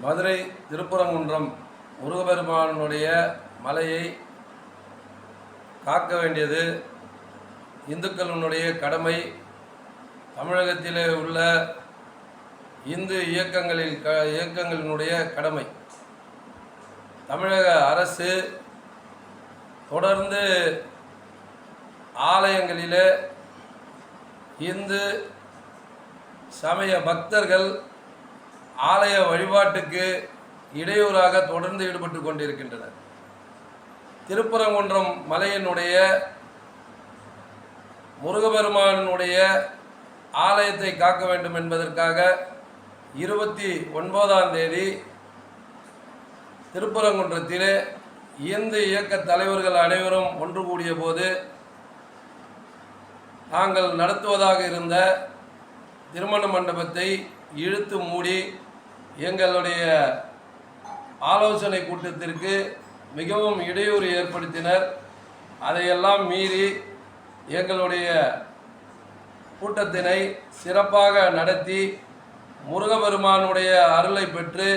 மதுரை திருப்பரங்குன்றம் முருகபெருமானுடைய மலையை காக்க வேண்டியது இந்துக்களினுடைய கடமை. தமிழகத்திலே உள்ள இந்து இயக்கங்களில் க இயக்கங்களினுடைய கடமை. தமிழக அரசு தொடர்ந்து ஆலயங்களிலே இந்து சமய பக்தர்கள் ஆலய வழிபாட்டுக்கு இடையூறாக தொடர்ந்து ஈடுபட்டு கொண்டிருக்கின்றனர். திருப்பரங்குன்றம் மலையினுடைய முருகபெருமானுடைய ஆலயத்தை காக்க வேண்டும் என்பதற்காக இருபத்தி ஒன்பதாம் தேதி திருப்பரங்குன்றத்திலே இந்து இயக்க தலைவர்கள் அனைவரும் ஒன்று கூடிய போது நாங்கள் நடத்துவதாக இருந்த திருமண மண்டபத்தை இழுத்து மூடி எங்களுடைய ஆலோசனை கூட்டத்திற்கு மிகவும் இடையூறு ஏற்படுத்தினர். அதையெல்லாம் மீறி எங்களுடைய கூட்டத்தினை சிறப்பாக நடத்தி முருகபெருமானுடைய அருளை பெற்று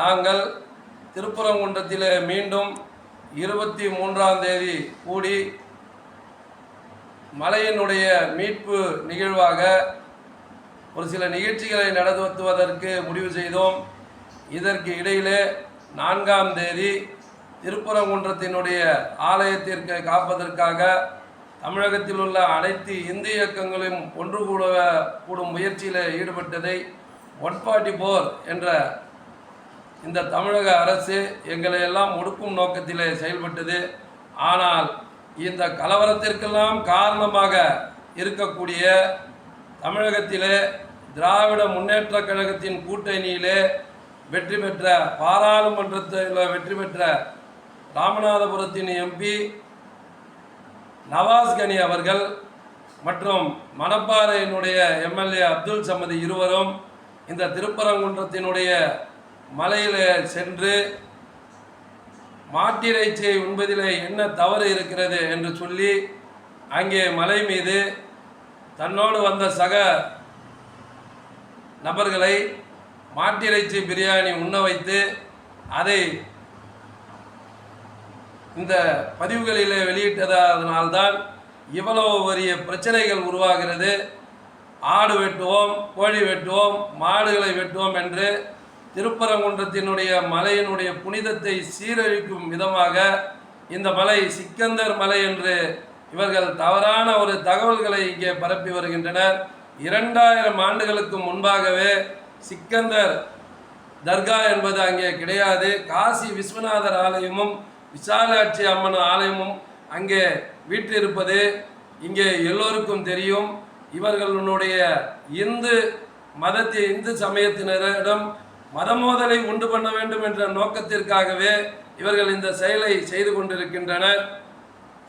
நாங்கள் திருப்புறங்குன்றத்தில் மீண்டும் இருபத்தி மூன்றாம் தேதி கூடி மலையினுடைய மீட்பு நிகழ்வாக ஒரு சில நிகழ்ச்சிகளை நடத்துவதற்கு முடிவு செய்தோம். இதற்கு இடையிலே நான்காம் தேதி திருப்பரங்குன்றத்தினுடைய ஆலயத்திற்கு காப்பதற்காக தமிழகத்தில் உள்ள அனைத்து இந்து இயக்கங்களும் ஒன்று கூட கூடும் முயற்சியில் ஈடுபட்டதை ஒன் ஃபார்ட்டி ஃபோர் என்ற இந்த தமிழக அரசு எங்களை எல்லாம் ஒடுக்கும் நோக்கத்திலே செயல்பட்டது. ஆனால் இந்த கலவரத்திற்கெல்லாம் காரணமாக இருக்கக்கூடிய தமிழகத்திலே திராவிட முன்னேற்ற கழகத்தின் கூட்டணியிலே வெற்றி பெற்ற பாராளுமன்றத்தில் வெற்றி பெற்ற ராமநாதபுரத்தின் எம்பி நவாஸ் கனி அவர்கள் மற்றும் மணப்பாறையினுடைய எம்எல்ஏ அப்துல் சமதி இருவரும் இந்த திருப்பரங்குன்றத்தினுடைய மலையில் சென்று மாட்டிறைச்சியை உண்பதிலே என்ன தவறு இருக்கிறது என்று சொல்லி அங்கே மலை மீது தன்னோடு வந்த சக நபர்களை மாட்டிறைச்சி பிரியாணி உண்ண வைத்து அதை இந்த பதிவுகளிலே வெளியிட்டதனால்தான் இவ்வளவு பெரிய பிரச்சனைகள் உருவாகிறது. ஆடு வெட்டுவோம் கோழி வெட்டுவோம் மாடுகளை வெட்டுவோம் என்று திருப்பரங்குன்றத்தினுடைய மலையினுடைய புனிதத்தை சீரழிக்கும் விதமாக இந்த மலை சிக்கந்தர் மலை என்று இவர்கள் தவறான ஒரு தகவல்களை இங்கே பரப்பி வருகின்றனர். இரண்டாயிரம் ஆண்டுகளுக்கு முன்பாகவே சிக்கந்தர் தர்கா என்பது அங்கே கிடையாது. காசி விஸ்வநாதர் ஆலயமும் விசாலாட்சி அம்மன் ஆலயமும் அங்கே வீற்றிருப்பது இங்கே எல்லோருக்கும் தெரியும். இவர்களுடைய இந்து மதத்தை இந்து சமயத்தினரிடம் மதமோதலை உண்டு பண்ண வேண்டும் என்ற நோக்கத்திற்காகவே இவர்கள் இந்த செயலை செய்து கொண்டிருக்கின்றனர்.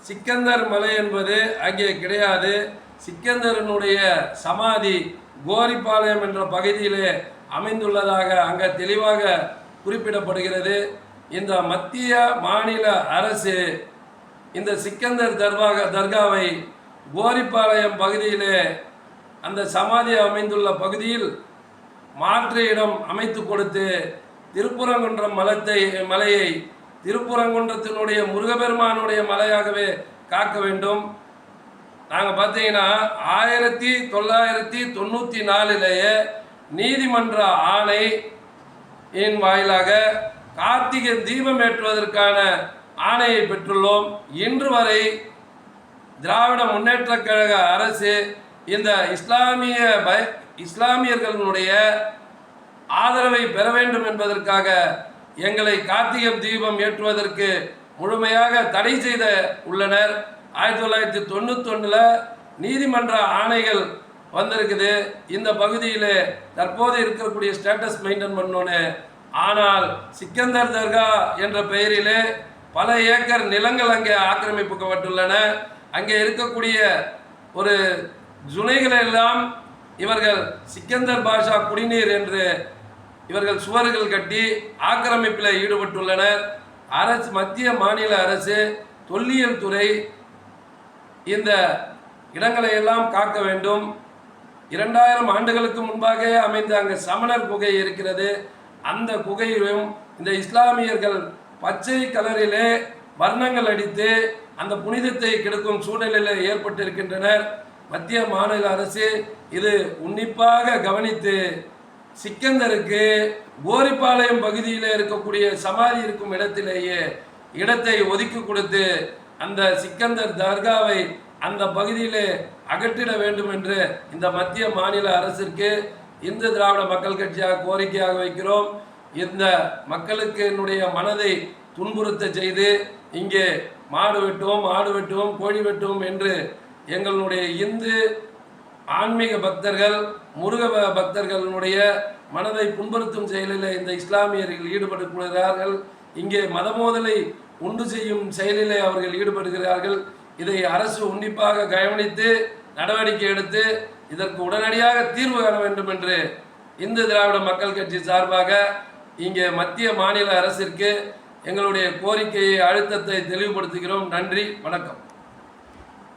சிக்கந்தர் மலை என்பது அங்கே கிடையாது. சிக்கந்தரனுடைய சமாதி கோரிப்பாளையம் என்ற பகுதியிலே அமைந்துள்ளதாக அங்கே தெளிவாக குறிப்பிடப்படுகிறது. இந்த மத்திய மாநில அரசு இந்த சிக்கந்தர் தர்வாக தர்காவை கோரிப்பாளையம் பகுதியிலே அந்த சமாதி அமைந்துள்ள பகுதியில் மாற்று இடம் அமைத்து கொடுத்து திருப்புறங்குன்றம் மலத்தை மலையை திருப்புறங்குன்றத்தினுடைய முருகபெருமானுடைய மலையாகவே காக்க வேண்டும். நாங்கள் பார்த்தீங்கன்னா ஆயிரத்தி தொள்ளாயிரத்தி தொண்ணூற்றி நாலிலேயே நீதிமன்ற ஆணை இன் வாயிலாக கார்த்திகை தீபம் ஏற்றுவதற்கான ஆணையை பெற்றுள்ளோம். இன்று வரை திராவிட முன்னேற்றக் கழக அரசு இந்த இஸ்லாமிய பய இஸ்லாமியர்களுடைய ஆதரவை பெற வேண்டும் என்பதற்காக எங்களை கார்த்திகை தீபம் ஏற்றுவதற்கு முழுமையாக தடை செய்த உள்ளனர். ஆயிரத்தி தொள்ளாயிரத்தி தொண்ணூத்தொன்னில் நீதிமன்ற ஆணைகள் வந்திருக்குது. இந்த பகுதியில் தற்போது இருக்கக்கூடிய ஸ்டேட்டஸ் மெயின்டைன் பண்ணோன்னு. ஆனால் சிக்கந்தர் தர்கா என்ற பெயரிலே பல ஏக்கர் நிலங்கள் அங்கே ஆக்கிரமிப்புக்கப்பட்டுள்ளன அங்கே இருக்கக்கூடிய ஒரு ஜுனைகளை எல்லாம் இவர்கள் சிக்கந்தர் பாஷா குடிநீர் என்று இவர்கள் சுவர்கள் கட்டி ஆக்கிரமிப்பில் ஈடுபட்டுள்ளனர். அரசு மத்திய மாநில அரசு தொல்லியல் துறை இந்த இடங்களை எல்லாம் காக்க வேண்டும். இரண்டாயிரம் ஆண்டுகளுக்கு முன்பாக அமைந்த அங்கு சமணர் குகை இருக்கிறது. அந்த குகையிலும் இந்த இஸ்லாமியர்கள் பச்சை கலரிலே வர்ணங்கள் அடித்து அந்த புனிதத்தை கெடுக்கும் சூழ்நிலையில் ஏற்பட்டிருக்கின்றனர். மத்திய மாநில அரசு இது உன்னிப்பாக கவனித்து சிக்கந்தருக்கு கோரிப்பாளையம் பகுதியில் இருக்கக்கூடிய சமாதி இருக்கும் இடத்திலேயே இடத்தை ஒதுக்கி கொடுத்து அந்த சிக்கந்தர் தர்காவை அந்த பகுதியிலே அகற்றிட வேண்டும் என்று இந்த மத்திய மாநில அரசிற்கு இந்து திராவிட மக்கள் கட்சியாக கோரிக்கையாக வைக்கிறோம். இந்த மக்களுக்கு என்னுடைய மனதை துன்புறுத்த செய்து இங்கே மாடு வெட்டுவோம் ஆடு வெட்டுவோம் கோழி வெட்டுவோம் என்று எங்களுடைய இந்து ஆன்மீக பக்தர்கள் முருக பக்தர்களுடைய மனதை புண்படுத்தும் செயலில் இந்த இஸ்லாமியர்கள் ஈடுபடுகிறார்கள். இங்கே மதமோதலை உண்டு செய்யும் செயலிலே அவர்கள் ஈடுபடுகிறார்கள். இதை அரசு உன்னிப்பாக கவனித்து நடவடிக்கை எடுத்து இதற்கு உடனடியாக தீர்வு காண வேண்டும் என்று இந்து திராவிட மக்கள் கட்சி சார்பாக இங்கே மத்திய மாநில அரசிற்கு எங்களுடைய கோரிக்கையை அழுத்தத்தை தெளிவுபடுத்துகிறோம். நன்றி வணக்கம்.